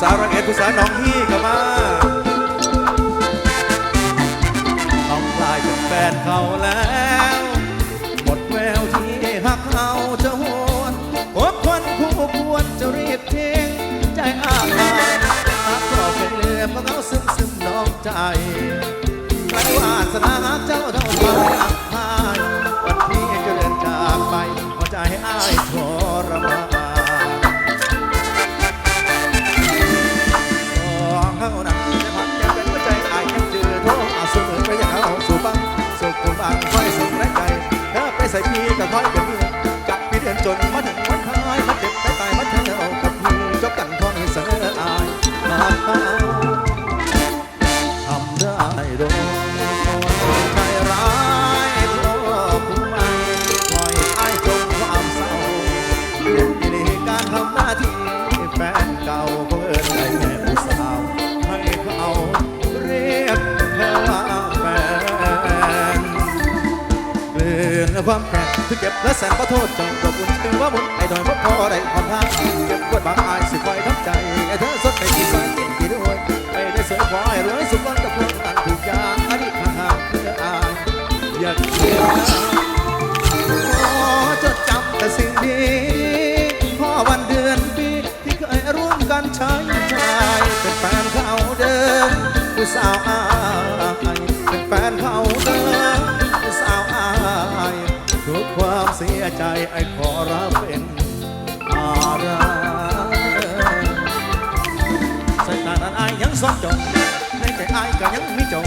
สาวรังเอ็ดผู้สาวน้องฮีก็มาน้องกลายเป็นแฟนเขาแล้ว หมดแววที่หักเขาจะหวนอดคนคู่ควรจะรีบทิ้งใจอ้างลางรักก็เป็นเรือเพราะเขาซึมซึมน้องใจไม่วาสนาเจ้า ความแค้นที่เก็บและแสนขอโทษจนตัวบุญถึงว่าหมด ใจไอ้ขอรับเป็นอะไรสายตานั้นอายยังซ่อนจงในใจอายก็ยังมีจง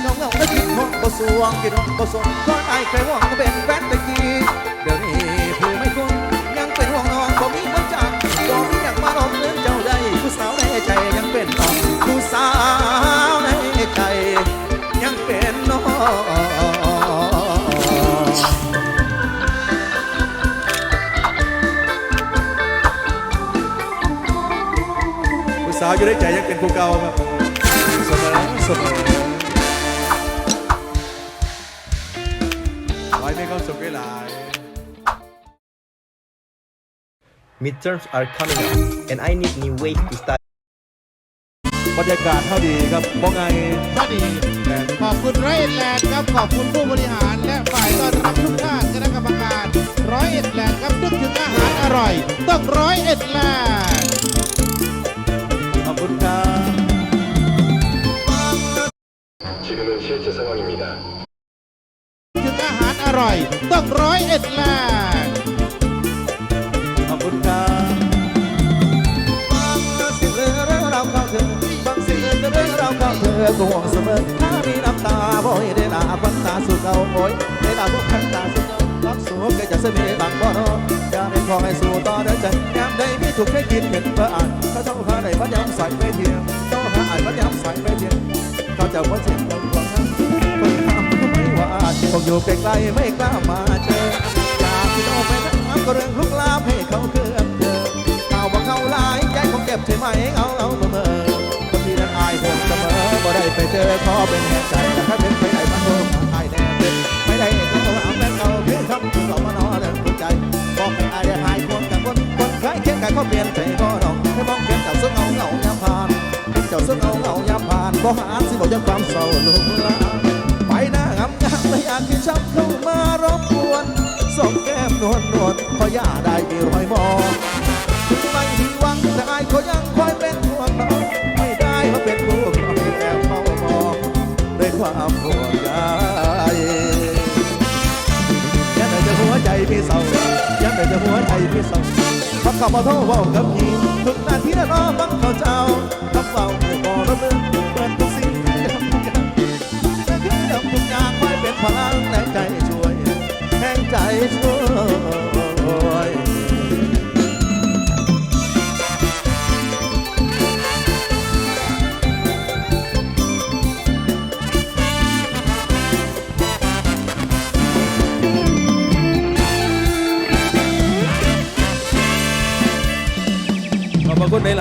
เงาเงาๆและคิดห้องก็สวงคิดห้องก็สวงก่อนอายเคยหวังเป็นแฟนตะกี้เดี๋ยวนี้ผู้ไม่คงยังเป็นห่วงน้องก็มีคนจังก็มีอยากมาลองเหมือนเจ้าได้ผู้สาวในใจยังเป็นน้องผู้สาวในใจยังเป็นน้องาวอยู่ในใจยังเป็นผู้เก่าครับเสมอเสมอไว้ในควาสุขหลาย Midterms are coming up, and I need new ways to study. บรรยากาศเท่าดีครับมองไงก็ดีขอบคุณร้อยเอ็ดแลนด์ครับ ขอบคุณผู้บริหาร และฝ่ายต้อนรับทุกท่านคณะกรรมการร้อยเอ็ดแลนด์ครับนึกถึงอาหารอร่อย ต้องร้อยเอ็ดแลนด์ รอร่อยต้องร้อยเอ็ดแลนด์ขอบคุณครับบางสิ่งเรื่องราวเข้าเธอบางสิ่งเรื่องราวเข้าเธอก็ห่วงเสมอถ้ามีน้ำตาบ่อยได้ลาพันตาสู่เก่าโอยได้ลาพวกพันตาสู่เก่ารักสูงก็จะเสน่ห์บางบ่รออย่าเป็นขอให้สู่ต่อเดินใจยามใดมีถูกให้กินเห็นเพื่ออ่านเขาเจ้าหาได้พัดยำใส่ไปเทียมเจ้าหาอ่านพัดยำใส่ไปเทียมเขาจะว่าเสียง คงอยู่ไกลๆไม่กล้ามาเจออยากที่โดนไปทั้งน้ำก็เรื่องลุกลามให้เขาเคลื่อนเจอข่าวว่าเขาลายใจคงเก็บใช่ไหมเอาเอาเมื่อเมื่อคนที่นั้นอายผมเสมอบ่ได้ไปเจอขอเป็นแห่งใจแต่ถ้าเป็นไปได้มันโดนอายแน่เป็นไม่ได้เขาเอาแม่เก่าเพื่อทำตัวเรามานอนเรื่องหัวใจบอกให้อายได้หายคนกับคนคนคล้ายเคียงกันเขาเปลี่ยนใจก็ดอกให้มองเพียงกับสุดเอาเงายามผ่านเจ้าสุดเอาเงายามผ่านบ่หาสิบอกยังความเศร้าลุกลาม อยากที่ชับเข้ามารบกวนส่งแก้มนวลนวลพอย่าได้มีรอยมองถึงไม่มีหวังแต่อายเขายังคอยเป็นห่วงน้องไม่ได้มาเป็นผู้ครองแอบเฝ้ามองด้วยความห่วงใยยันแต่จะหัวใจพี่เศร้ายันแต่จะหัวใจพี่เศร้าพักขับมาโทษว่ากับพี่ทุกนาทีนั้นรอฟังเขาเจ้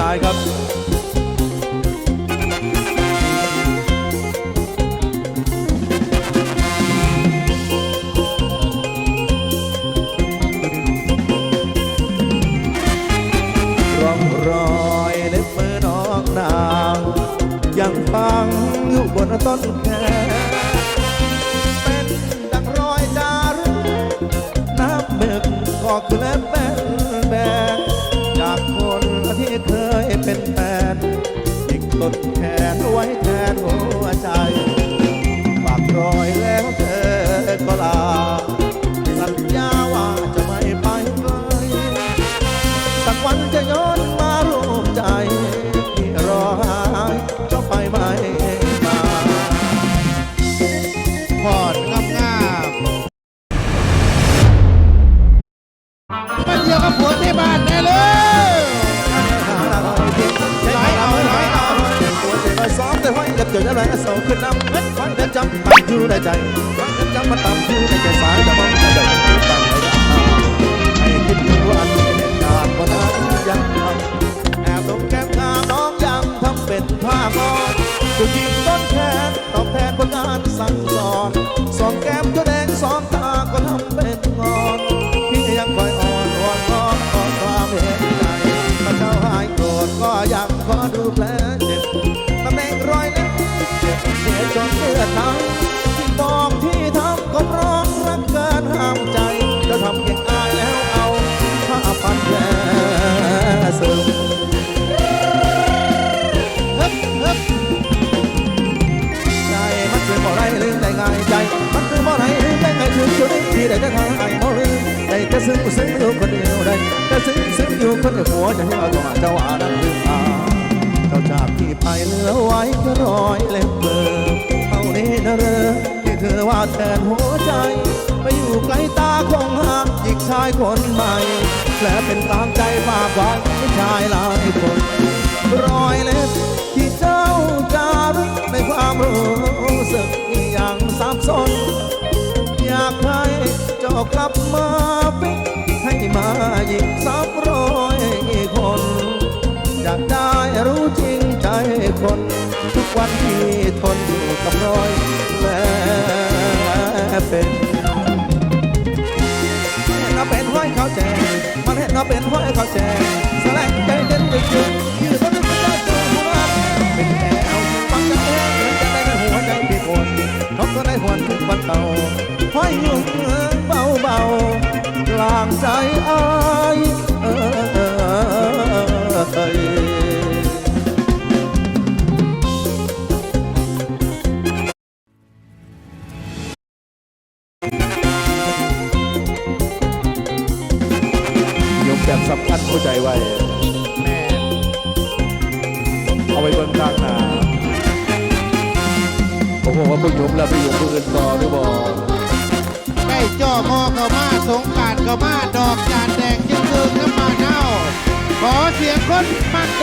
ายครับร่องรอยเล็บมือน้องนางยังฟังอยู่บนต้นแคเป็นดังรอยดารุน้ำเบิกก็คือเล็บ ใจฟันเดินจำมาตั้งอยู่ในใจสายจะมองจะเดินตั้งให้ได้ให้คิดถึงวันที่เหตุการณ์วันนั้นยังทำแอบตรงแก้มขาน้องยังทำเป็นผ้ามอนผู้หญิงต้นแขนตอบแทนผลงานสั่งสอนสองแก้มก็แดงสองตา ซึ้งซึ้งอยู่คนเดียวได้แต่ซึ้งซึ้งอยู่คนเดียวหัวใจที่เอาตัวเจ้าว่านั้นลืมตาเจ้าจากที่ไปเหลือไว้แค่รอยเล็บเบอร์เท่านี้นะเรอที่เธอว่าแทนหัวใจไปอยู่ไกลตาคงหาอีกชายคนใหม่และเป็นตามใจมากกว่าชายหลายคนรอยเล็บที่เจ้าจารึกในความรู้สึกอย่างสับสนอยากให้ จ้ากลับมาเป็นให้มาอีกสักร้อยคนอยากได้รู้จริงใจคน ทุกวันที่ทนอยู่กับรอยแผลเป็นเห็นเราเป็นห้อยเขาแจกมันเห็นเราเป็นห้อยเขาแจกแสลงใจเด่นดึกดึกยืนบนนึกได้เจอหัวเป็นแอวฟังจะแย่เหมือนจะได้หัวใจพี่คนเขาก็ได้หวนทุกวันเก่าห้อยยุ่ง ๆกลางใจอายเออเอยยกแบบสำคัญเข้าใจไว้เอาไปเบิ่งข้างหนาผมบอกว่าผู้ยมแล้วไปอยู่ผู้อื่นต่อหรือบ่ใก จ่อมอเข้ามาสงการเข้ามาดอกจานแดงจึงคืนน้ำมาเน่าขอเสียงคนมัก